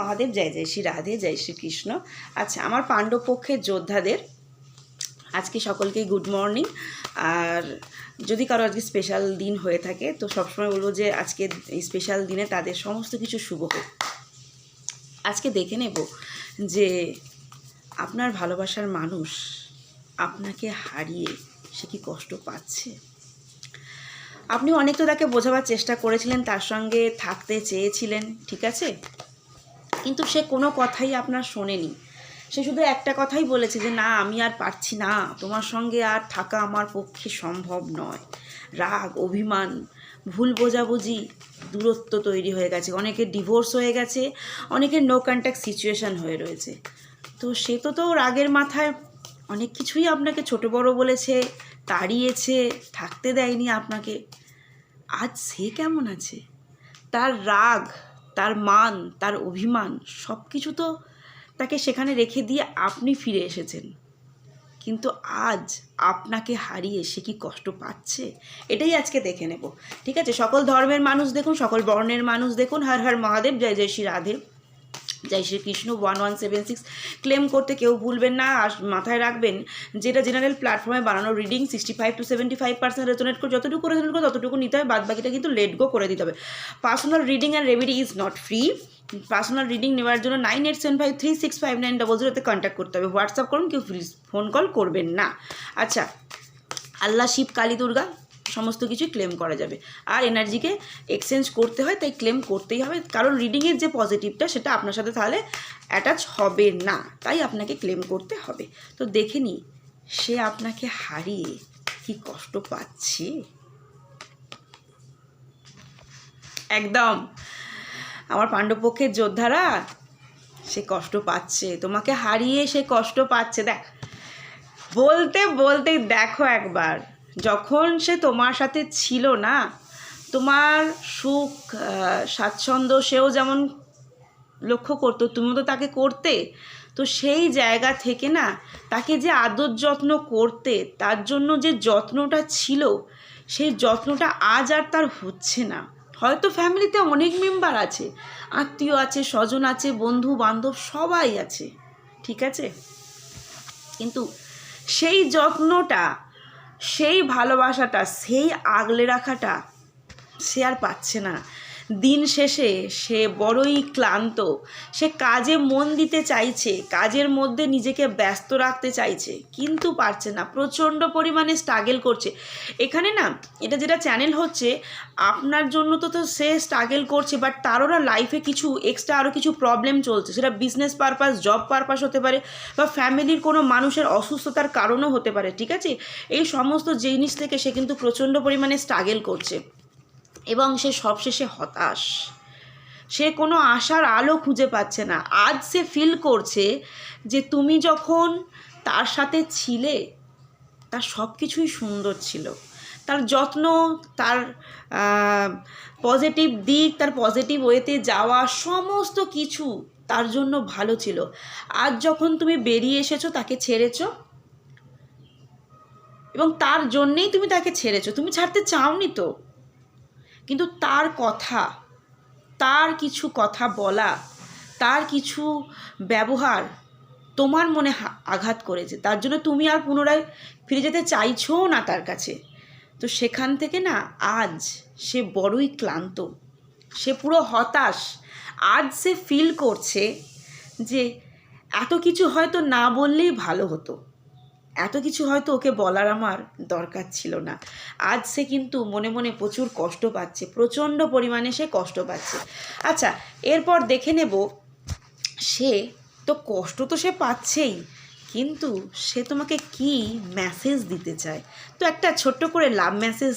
মহাদেব, জয় জয় শ্রী রাধে, জয় শ্রীকৃষ্ণ আচ্ছা আমার পাণ্ডবপক্ষের যোদ্ধাদের, আজকে সকলকেই গুড মর্নিং আর যদি কারও আজকে স্পেশাল দিন হয়ে থাকে, তো সবসময় বলব যে আজকে স্পেশাল দিনে তাদের সমস্ত কিছু শুভ হোক। আজকে দেখে নেব যে আপনার ভালোবাসার মানুষ আপনাকে হারিয়ে সে কি কষ্ট পাচ্ছে? আপনি অনেক তো তাকে বোঝাবার চেষ্টা করেছিলেন, তার সঙ্গে থাকতে চেয়েছিলেন, ঠিক আছে? কিন্তু সে কোনো কথাই আপনার শোনেনি। সে শুধু একটা কথাই বলেছে যে, না, আমি আর পারছি না। তোমার সঙ্গে আর থাকা আমার পক্ষে সম্ভব নয়। রাগ, অভিমান, ভুল বোঝাবুঝি, দূরত্ব তৈরি হয়ে গেছে। অনেকের ডিভোর্স হয়ে গেছে অনেকের নো কন্ট্যাক্ট সিচুয়েশান হয়ে রয়েছে। তো সে তো তো রাগের মাথায় অনেক কিছুই আপনাকে ছোট বড় বলেছে, তাড়িয়েছে, থাকতে দেয়নি আপনাকে। আজ সে কেমন আছে? তার রাগ তার মান, তার অভিমান সব কিছু তো তাকে সেখানে রেখে দিয়ে আপনি ফিরে এসেছেন। কিন্তু আজ আপনাকে হারিয়ে সে কি কষ্ট পাচ্ছে? এটাই আজকে দেখে নেব। ঠিক আছে? সকল ধর্মের মানুষ দেখুন, সকল বর্ণের মানুষ দেখুন। হর হর মহাদেব, জয় জয় শ্রী রাধে। জয় Shrikrishna one one seven six claim করতে কেউ ভুলবেন না। আর মাথায় রাখবেন, যেটা জেনারেল প্ল্যাটফর্মে বানানো reading sixty five to seventy five percent resonate করে, যতটুকু রেজোনেট করে, ততটুকু নিতে হবে বাদ বাকিটা কিন্তু লেট গো করে দিতে হবে। Personal reading and remedy is not free personal reading নেওয়ার জন্য nine eight seven five three six five nine double জিরোতে কন্ট্যাক্ট করতে হবে। হোয়াটসঅ্যাপ করুন, কেউ ফোন কল করবেন না। আচ্ছা আল্লাহ শিব, কালী দুর্গা সমস্ত কিছু ক্লেম করা যাবে। আর এনার্জিকে এক্সচেঞ্জ করতে হয়, তাই ক্লেম করতেই হবে। কারণ রিডিংয়ের যে পজিটিভটা সেটা আপনার সাথে তাহলে অ্যাটাচ হবে না। তাই আপনাকে ক্লেম করতে হবে। তো দেখে নি সে আপনাকে হারিয়ে কি কষ্ট পাচ্ছে? একদম। আমার পাণ্ডবপক্ষের যোদ্ধারা, সে কষ্ট পাচ্ছে। তোমাকে হারিয়ে সে কষ্ট পাচ্ছে। দেখ, বলতে বলতেই দেখো একবার। যখন সে তোমার সাথে ছিল না, তোমার সুখ স্বাচ্ছন্দ্য সেও যেমন লক্ষ্য করতো, তুমিও তো তাকে করতে। তো সেই জায়গা থেকে না, তাকে যে আদর যত্ন করতে, তার জন্য যে যত্নটা ছিল, সেই যত্নটা আজ আর তার হচ্ছে না। হয়তো ফ্যামিলিতে অনেক মেম্বার আছে, আত্মীয় আছে, স্বজন আছে বন্ধু বান্ধব সবাই আছে, ঠিক আছে? কিন্তু সেই যত্নটা সেই ভালোবাসাটা সেই আগলে রাখাটা সে আর পাচ্ছে না। দিন শেষে সে বড়ই ক্লান্ত। সে কাজে মন দিতে চাইছে, কাজের মধ্যে নিজেকে ব্যস্ত রাখতে চাইছে, কিন্তু পারছে না, প্রচণ্ড পরিমাণে স্ট্রাগেল করছে। এখানে না, এটা যেটা চ্যানেল হচ্ছে, আপনার জন্য তো তো সে স্ট্রাগেল করছে বাট তারও না লাইফে কিছু এক্সট্রা আরও কিছু প্রবলেম চলছে। সেটা বিজনেস পারপাস জব পারপাস হতে পারে, বা ফ্যামিলির কোনো মানুষের অসুস্থতার কারণও হতে পারে, ঠিক আছে? এই সমস্ত জিনিস থেকে সে কিন্তু প্রচণ্ড পরিমাণে স্ট্রাগেল করছে। এবং সে সবশেষে হতাশ। সে কোনো আশার আলো খুঁজে পাচ্ছে না। আজ সে ফিল করছে যে তুমি যখন তার সাথে ছিলে, তার সব কিছুই সুন্দর ছিল। তার যত্ন, তার পজিটিভ দিক, তার পজিটিভ ওয়েতে যাওয়া, সমস্ত কিছু তার জন্য ভালো ছিল। আজ যখন তুমি বেরিয়ে এসেছ, তাকে ছেড়েছো এবং তার জন্যেই তুমি তাকে ছেড়েছো। তুমি ছাড়তে চাওনি তো। কিন্তু তার কথা, তার কিছু কথা বলা, তার কিছু ব্যবহার তোমার মনে আঘাত করেছে। তার জন্য তুমি আর পুনরায় ফিরে যেতে চাইছো না তার কাছে। তো সেখান থেকে না, আজ সে বড়ই ক্লান্ত। সে পুরো হতাশ। আজ সে ফিল করছে যে এত কিছু হয়তো না বললেই ভালো হতো। এত কিছু হয়তো ওকে বলার আমার দরকার ছিল না। আজ সে কিন্তু মনে মনে প্রচুর কষ্ট পাচ্ছে, প্রচণ্ড পরিমাণে সে কষ্ট পাচ্ছে। আচ্ছা এরপর দেখে নেব, সে তো কষ্ট তো সে পাচ্ছেই, কিন্তু সে তোমাকে কি মেসেজ দিতে চায়? তো একটা ছোট্ট করে লাভ মেসেজ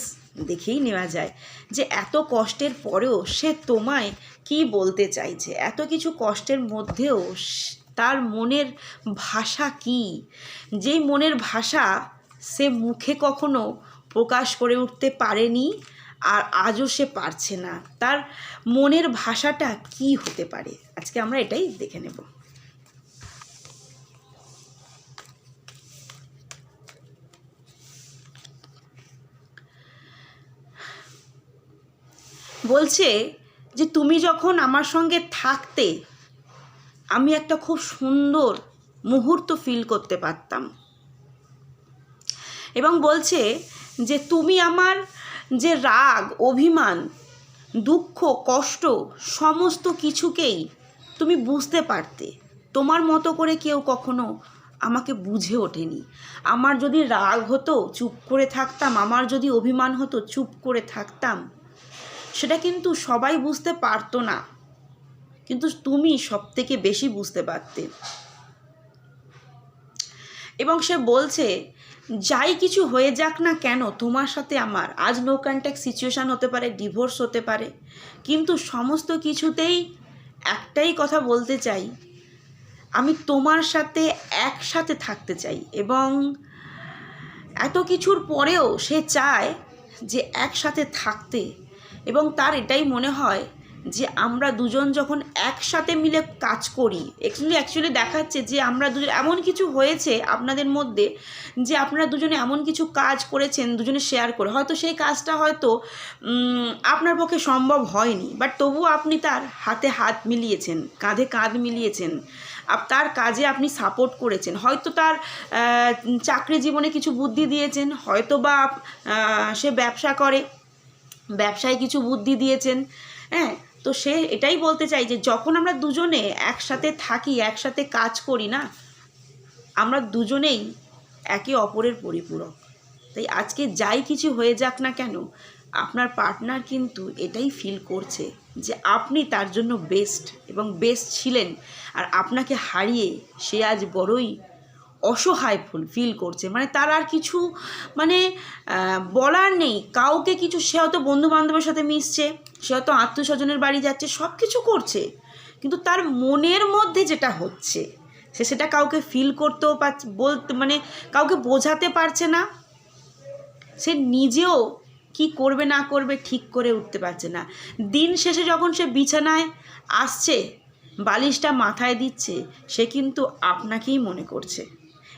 দেখেই নেওয়া যায় যে এত কষ্টের পরেও সে তোমায় কি বলতে চাইছে? এত কিছু কষ্টের মধ্যেও তার মনের ভাষা কি? যেই মনের ভাষা সে মুখে কখনো প্রকাশ করে উঠতে পারেনি আর আজও সে পারছে না। তার মনের ভাষাটা কি হতে পারে? আজকে আমরা এটাই দেখে নেব। বলছে যে, তুমি যখন আমার সঙ্গে থাকতে আমি একটা খুব সুন্দর মুহূর্ত ফিল করতে পারতাম। এবং বলছে যে, তুমি আমার যে রাগ, অভিমান, দুঃখ, কষ্ট, সমস্ত কিছুকেই তুমি বুঝতে পারতে। তোমার মতো করে কেউ কখনো আমাকে বুঝে ওঠেনি। আমার যদি রাগ হতো, চুপ করে থাকতাম। আমার যদি অভিমান হতো, চুপ করে থাকতাম। সেটা কিন্তু সবাই বুঝতে পারতো না। কিন্তু তুমি সব থেকে বেশি বুঝতে পারতে। এবং সে বলছে, যাই কিছু হয়ে যাক না কেন, তোমার সাথে আমার। আজ নো কন্ট্যাক্ট সিচুয়েশান হতে পারে ডিভোর্স হতে পারে। কিন্তু সমস্ত কিছুতেই একটাই কথা বলতে চাই, আমি তোমার সাথে একসাথে থাকতে চাই। এবং এত কিছুর পরেও সে চায় যে একসাথে থাকতে। এবং তার এটাই মনে হয় যে আমরা দুজন যখন একসাথে মিলে কাজ করি অ্যাকচুয়ালি অ্যাকচুয়ালি দেখাচ্ছে যে আমরা দুজন, এমন কিছু হয়েছে আপনাদের মধ্যে যে আপনারা দুজনে এমন কিছু কাজ করেছেন, দুজনে শেয়ার করে। হয়তো সেই কাজটা হয়তো আপনার পক্ষে সম্ভব হয়নি বাট তবুও আপনি তার হাতে হাত মিলিয়েছেন, কাঁধে কাঁধ মিলিয়েছেন। তার কাজে আপনি সাপোর্ট করেছেন। হয়তো তার চাকরি জীবনে কিছু বুদ্ধি দিয়েছেন, হয়তো বা সে ব্যবসা করে, ব্যবসায় কিছু বুদ্ধি দিয়েছেন হ্যাঁ? তো সে এটাই বলতে চাই যে যখন আমরা দুজনে একসাথে থাকি, একসাথে কাজ করি না, আমরা দুজনেই একে অপরের পরিপূরক। তাই আজকে যাই কিছু হয়ে যাক না কেন, আপনার পার্টনার কিন্তু এটাই ফিল করছে যে আপনি তার জন্য বেস্ট এবং বেস্ট ছিলেন আর আপনাকে হারিয়ে সে আজ বড়ই অসহায় ফুল করছে। মানে তার আর কিছু মানে বলার নেই। কাউকে কিছু, সে হয়তো বন্ধু বান্ধবের সাথে মিশছে সে হয়তো আত্মীয় স্বজনের বাড়ি যাচ্ছে সব কিছু করছে। কিন্তু তার মনের মধ্যে যেটা হচ্ছে, সে সেটা কাউকে ফিল করতেও পারছে বলতে মানে কাউকে বোঝাতে পারছে না। সে নিজেও কি করবে, না করবে, ঠিক করে উঠতে পারছে না। দিন শেষে যখন সে বিছানায় আসছে, বালিশটা মাথায় দিচ্ছে, সে কিন্তু আপনাকেই মনে করছে।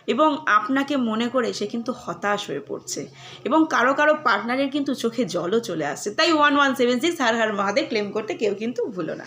এবং আপনাকে মনে করে সে কিন্তু হতাশ হয়ে পড়ছে। এবং কারও কারও পার্টনারের কিন্তু চোখে জলও চলে আসছে। তাই one one seven six Har Har Mahadev claim করতে কেউ কিন্তু ভুলো না।